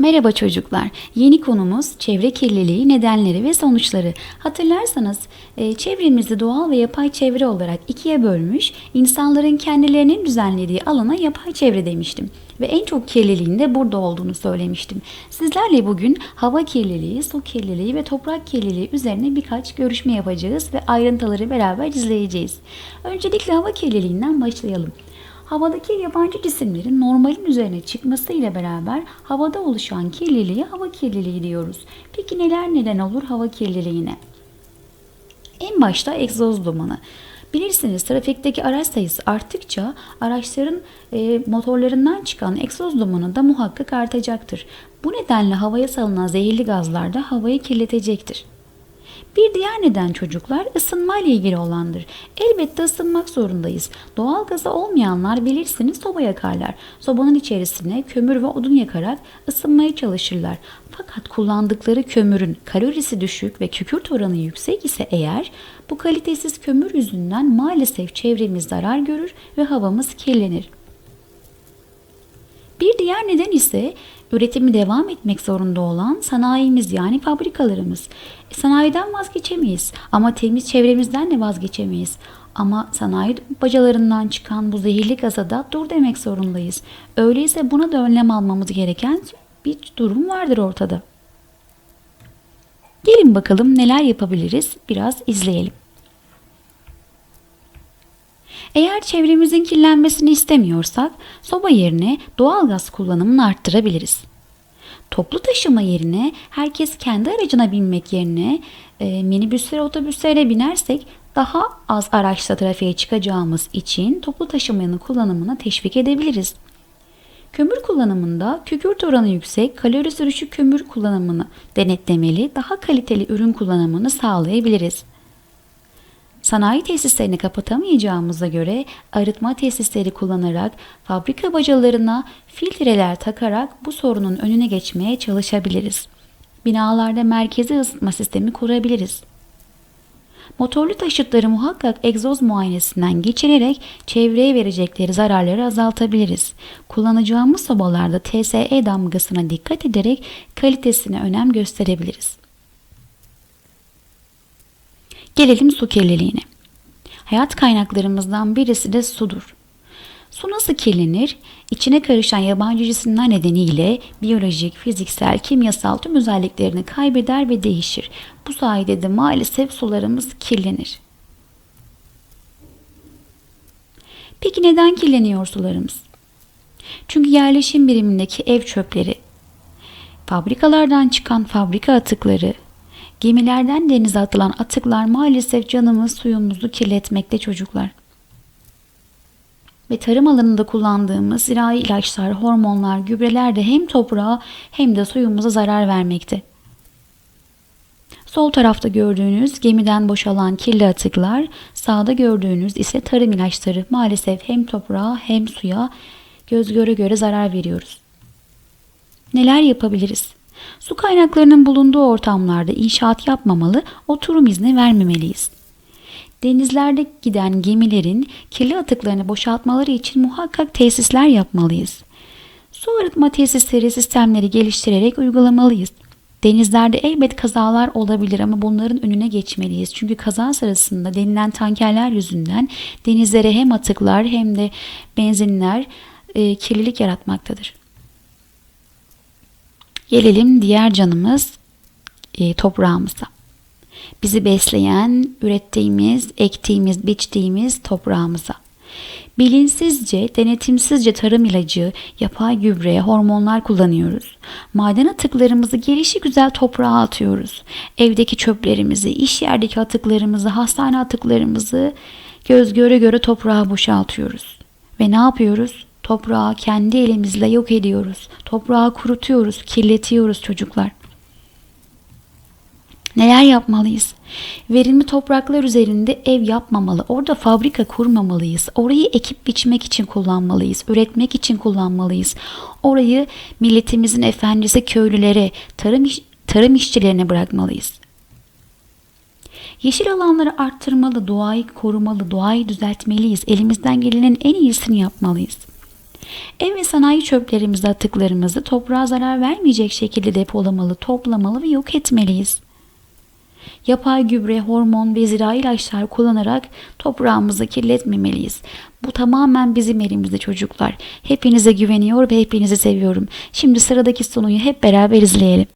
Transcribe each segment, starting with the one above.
Merhaba çocuklar. Yeni konumuz çevre kirliliği, nedenleri ve sonuçları. Hatırlarsanız e, çevremizi doğal ve yapay çevre olarak ikiye bölmüş, insanların kendilerinin düzenlediği alana yapay çevre demiştim. Ve en çok kirliliğin de burada olduğunu söylemiştim. Sizlerle bugün hava kirliliği, su kirliliği ve toprak kirliliği üzerine birkaç görüşme yapacağız ve ayrıntıları beraber izleyeceğiz. Öncelikle hava kirliliğinden başlayalım. Havadaki yabancı cisimlerin normalin üzerine çıkmasıyla beraber havada oluşan kirliliğe hava kirliliği diyoruz. Peki neler neden olur hava kirliliğine? En başta egzoz dumanı. Bilirsiniz trafikteki araç sayısı arttıkça araçların e, motorlarından çıkan egzoz dumanı da muhakkak artacaktır. Bu nedenle havaya salınan zehirli gazlar da havayı kirletecektir. Bir diğer neden çocuklar ısınma ile ilgili olandır. Elbette ısınmak zorundayız. Doğal gazı olmayanlar bilirsiniz soba yakarlar. Sobanın içerisine kömür ve odun yakarak ısınmaya çalışırlar. Fakat kullandıkları kömürün kalorisi düşük ve kükürt oranı yüksek ise eğer bu kalitesiz kömür yüzünden maalesef çevremiz zarar görür ve havamız kirlenir. Bir diğer neden ise üretimi devam etmek zorunda olan sanayimiz yani fabrikalarımız. E, sanayiden vazgeçemeyiz ama temiz çevremizden de vazgeçemeyiz. Ama sanayi bacalarından çıkan bu zehirli gaza da dur demek zorundayız. Öyleyse buna da önlem almamız gereken bir durum vardır ortada. Gelin bakalım neler yapabiliriz biraz izleyelim. Eğer çevremizin kirlenmesini istemiyorsak soba yerine doğal gaz kullanımını arttırabiliriz. Toplu taşıma yerine herkes kendi aracına binmek yerine e, minibüslere otobüslere binersek daha az araçla trafiğe çıkacağımız için toplu taşımanın kullanımını teşvik edebiliriz. Kömür kullanımında kükürt oranı yüksek, kalorisi düşük kömür kullanımını denetlemeli, daha kaliteli ürün kullanımını sağlayabiliriz. Sanayi tesislerini kapatamayacağımıza göre arıtma tesisleri kullanarak fabrika bacalarına filtreler takarak bu sorunun önüne geçmeye çalışabiliriz. Binalarda merkezi ısıtma sistemi kurabiliriz. Motorlu taşıtları muhakkak egzoz muayenesinden geçirerek çevreye verecekleri zararları azaltabiliriz. Kullanacağımız sobalarda TSE damgasına dikkat ederek kalitesine önem gösterebiliriz. Gelelim su kirliliğine. Hayat kaynaklarımızdan birisi de sudur. Su nasıl kirlenir? İçine karışan yabancı cisimler nedeniyle biyolojik, fiziksel, kimyasal tüm özelliklerini kaybeder ve değişir. Bu sayede de maalesef sularımız kirlenir. Peki neden kirleniyor sularımız? Çünkü yerleşim birimindeki ev çöpleri, fabrikalardan çıkan fabrika atıkları, Gemilerden denize atılan atıklar maalesef canımız suyumuzu kirletmekte çocuklar. Ve tarım alanında kullandığımız zirai ilaçlar, hormonlar, gübreler de hem toprağa hem de suyumuza zarar vermekte. Sol tarafta gördüğünüz gemiden boşalan kirli atıklar, sağda gördüğünüz ise tarım ilaçları. Maalesef hem toprağa hem suya göz göre göre zarar veriyoruz. Neler yapabiliriz? Su kaynaklarının bulunduğu ortamlarda inşaat yapmamalı, oturum izni vermemeliyiz. Denizlerde giden gemilerin kirli atıklarını boşaltmaları için muhakkak tesisler yapmalıyız. Su arıtma tesisleri sistemleri geliştirerek uygulamalıyız. Denizlerde elbet kazalar olabilir ama bunların önüne geçmeliyiz. Çünkü kaza sırasında denilen tankerler yüzünden denizlere hem atıklar hem de benzinler e, kirlilik yaratmaktadır. Gelelim diğer canımız e, toprağımıza. Bizi besleyen, ürettiğimiz, ektiğimiz, biçtiğimiz toprağımıza. Bilinçsizce, denetimsizce tarım ilacı, yapay gübre, hormonlar kullanıyoruz. Maden atıklarımızı gelişi güzel toprağa atıyoruz. Evdeki çöplerimizi, iş yerdeki atıklarımızı, hastane atıklarımızı göz göre göre toprağa boşaltıyoruz. Ve ne yapıyoruz? Toprağı kendi elimizle yok ediyoruz. Toprağı kurutuyoruz, kirletiyoruz çocuklar. Neler yapmalıyız? Verimli topraklar üzerinde ev yapmamalı. Orada fabrika kurmamalıyız. Orayı ekip biçmek için kullanmalıyız. Üretmek için kullanmalıyız. Orayı milletimizin efendisi köylülere, tarım, iş, tarım işçilerine bırakmalıyız. Yeşil alanları arttırmalı, doğayı korumalı, doğayı düzeltmeliyiz. Elimizden gelenin en iyisini yapmalıyız. Ev ve sanayi çöplerimizi, atıklarımızı toprağa zarar vermeyecek şekilde depolamalı, toplamalı ve yok etmeliyiz. Yapay gübre, hormon ve zirai ilaçlar kullanarak toprağımızı kirletmemeliyiz. Bu tamamen bizim elimizde çocuklar. Hepinize güveniyor ve hepinizi seviyorum. Şimdi sıradaki sonuyu hep beraber izleyelim.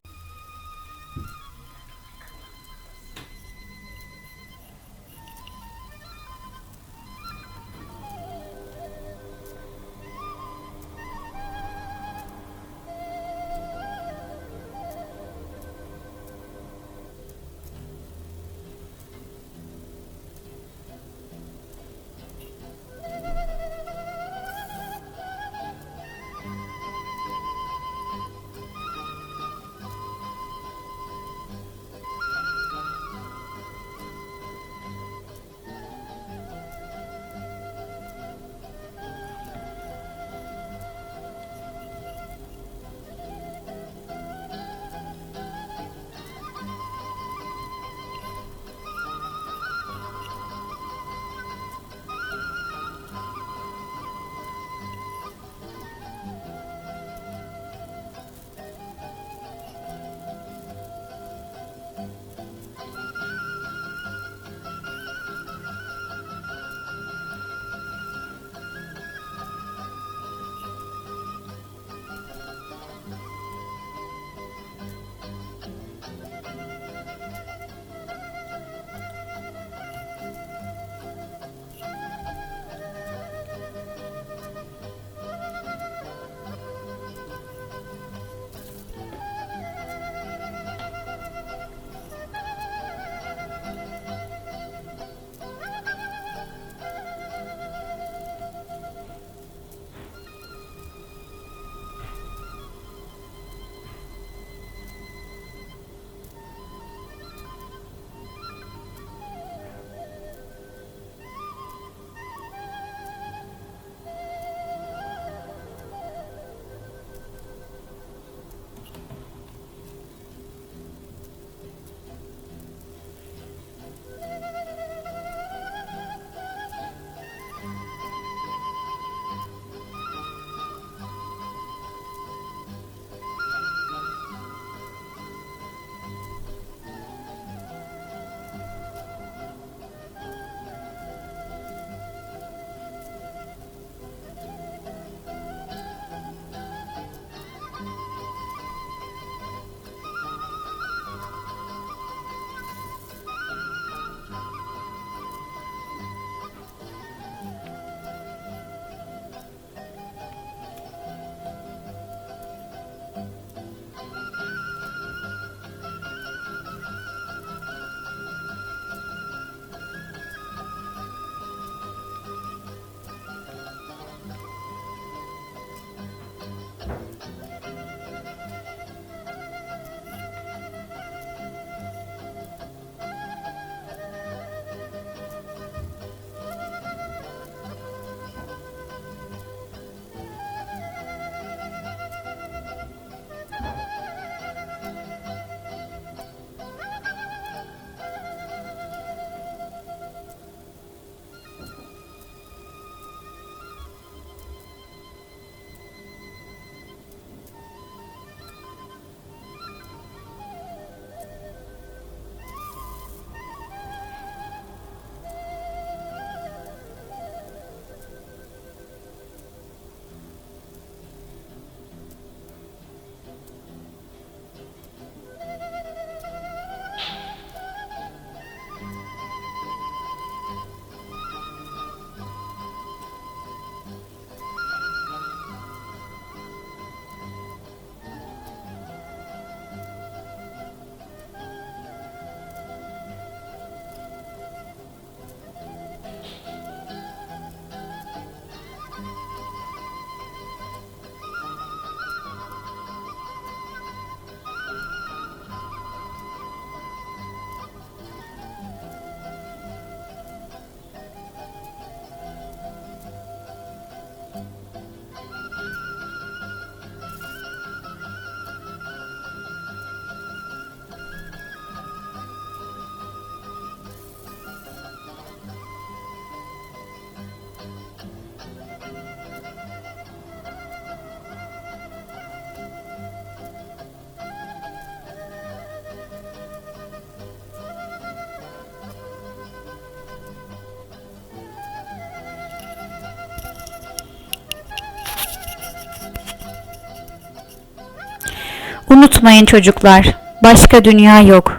Unutmayın çocuklar, başka dünya yok.